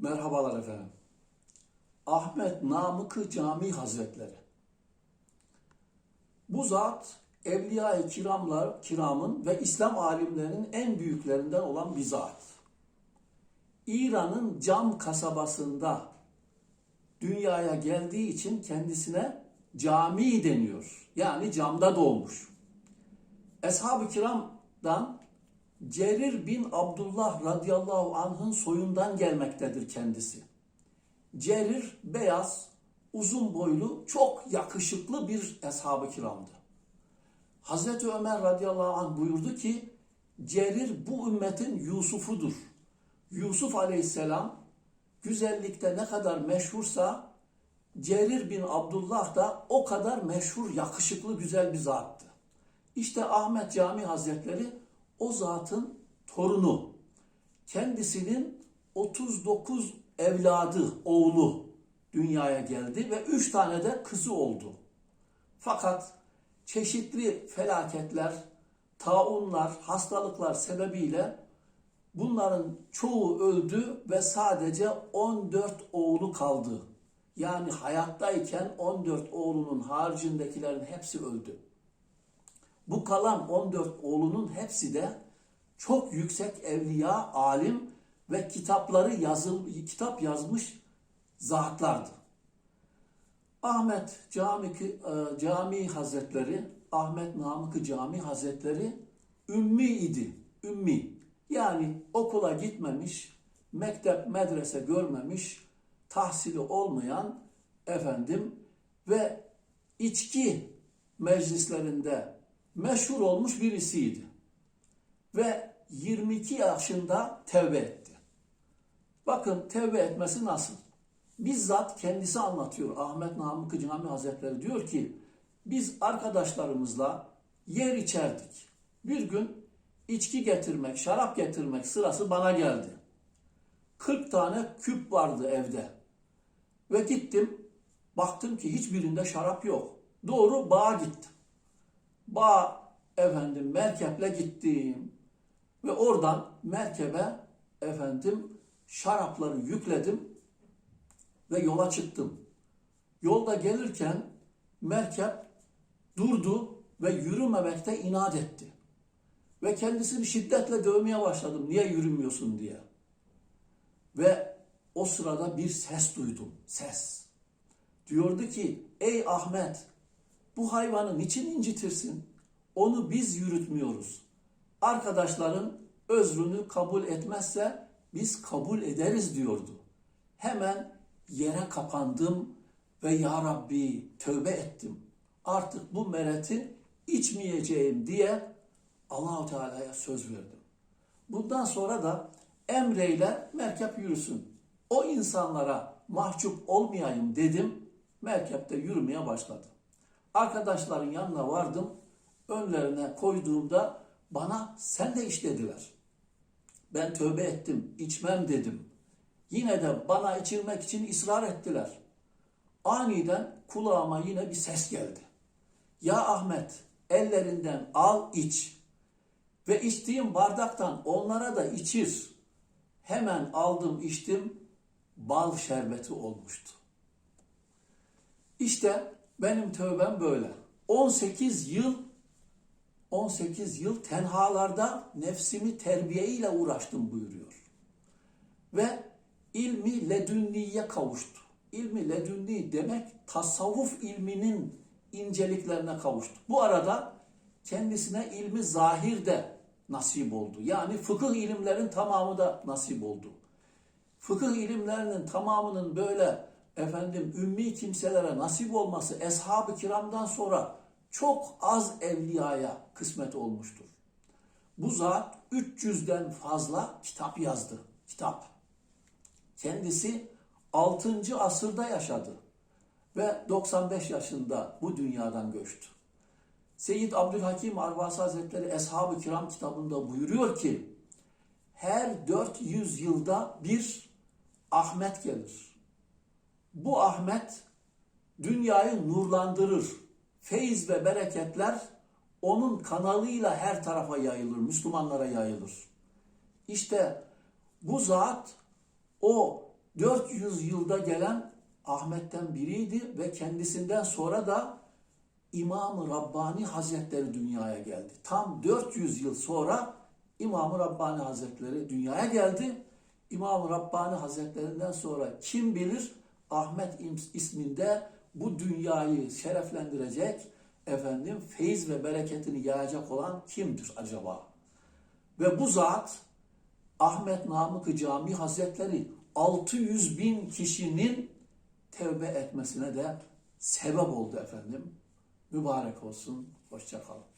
Merhabalar efendim. Ahmet Namık Cami Hazretleri. Bu zat Evliya-i Kiramlar, Kiram'ın ve İslam alimlerinin en büyüklerinden olan bir zat. İran'ın Cam kasabasında dünyaya geldiği için kendisine cami deniyor. Yani camda doğmuş. Eshab-ı kiramdan Cerir bin Abdullah radıyallahu anh'ın soyundan gelmektedir kendisi. Cerir beyaz, uzun boylu, çok yakışıklı bir eshab-ı kiramdı. Hazreti Ömer radıyallahu anh buyurdu ki, Cerir bu ümmetin Yusuf'udur. Yusuf aleyhisselam güzellikte ne kadar meşhursa, Cerir bin Abdullah da o kadar meşhur, yakışıklı, güzel bir zattı. İşte Ahmet Cami Hazretleri o zatın torunu. Kendisinin 39 evladı, oğlu dünyaya geldi ve 3 tane de kızı oldu. Fakat çeşitli felaketler, taunlar, hastalıklar sebebiyle bunların çoğu öldü ve sadece 14 oğlu kaldı. Yani hayattayken 14 oğlunun haricindekilerin hepsi öldü. Bu kalan 14 oğlunun hepsi de çok yüksek evliya, alim ve kitapları yazıl, kitap yazmış zatlardı. Ahmet Cami, e, Cami Hazretleri, Ahmet Namık Cami Hazretleri ümmi idi. Ümmi. Yani okula gitmemiş, mektep, medrese görmemiş, tahsili olmayan efendim ve içki meclislerinde meşhur olmuş birisiydi. Ve 22 yaşında tevbe etti. Bakın tevbe etmesi nasıl? Bizzat kendisi anlatıyor Ahmet Namık Cami Hazretleri diyor ki biz arkadaşlarımızla yer içerdik. Bir gün içki getirmek, şarap getirmek sırası bana geldi. 40 tane küp vardı evde. Ve gittim, baktım ki hiçbirinde şarap yok. Doğru bağa gittim. Bağ efendim merkeple gittim. Ve oradan merkebe efendim şarapları yükledim ve yola çıktım. Yolda gelirken merkep durdu ve yürümemekte inat etti. Ve kendisini şiddetle dövmeye başladım. Niye yürümüyorsun diye. Ve o sırada bir ses duydum. Ses. Diyordu ki ey Ahmet bu hayvanı niçin incitirsin? Onu biz yürütmüyoruz. Arkadaşların özrünü kabul etmezse biz kabul ederiz diyordu. Hemen yere kapandım ve ya Rabbi tövbe ettim. Artık bu mereti içmeyeceğim diye Allahu Teala'ya söz verdim. Bundan sonra da emreyle merkep yürüsün. O insanlara mahcup olmayayım dedim. Merkepte yürümeye başladı. Arkadaşların yanına vardım. Önlerine koyduğumda bana sen de iç dediler. Ben tövbe ettim, içmem dedim. Yine de bana içirmek için ısrar ettiler. Aniden kulağıma yine bir ses geldi. Ya Ahmet ellerinden al iç ve içtiğim bardaktan onlara da içir. Hemen aldım içtim bal şerbeti olmuştu. İşte benim tövbem böyle. 18 yıl 18 yıl tenhalarda nefsimi terbiye ile uğraştım buyuruyor. Ve ilmi ledünniye kavuştu. İlmi ledünni demek tasavvuf ilminin inceliklerine kavuştu. Bu arada kendisine ilmi zahir de nasip oldu. Yani fıkıh ilimlerin tamamı da nasip oldu. Fıkıh ilimlerinin tamamının böyle efendim ümmi kimselere nasip olması eshab-ı kiramdan sonra çok az evliyaya kısmet olmuştur. Bu zat 300'den fazla kitap yazdı. Kitap. Kendisi 6. asırda yaşadı ve 95 yaşında bu dünyadan göçtü. Seyyid Abdülhakim Arvasi Hazretleri Eshab-ı Kiram kitabında buyuruyor ki her 400 yılda bir Ahmet gelir. Bu Ahmet dünyayı nurlandırır. Feyiz ve bereketler onun kanalıyla her tarafa yayılır, Müslümanlara yayılır. İşte bu zat o 400 yılda gelen Ahmet'ten biriydi ve kendisinden sonra da İmam-ı Rabbani Hazretleri dünyaya geldi. Tam 400 yıl sonra İmam-ı Rabbani Hazretleri dünyaya geldi. İmam-ı Rabbani Hazretlerinden sonra kim bilir Ahmet isminde bu dünyayı şereflendirecek, efendim feyiz ve bereketini yayacak olan kimdir acaba? Ve bu zat Ahmet Namık Cami Hazretleri 600 bin kişinin tevbe etmesine de sebep oldu efendim. Mübarek olsun. Hoşça kalın.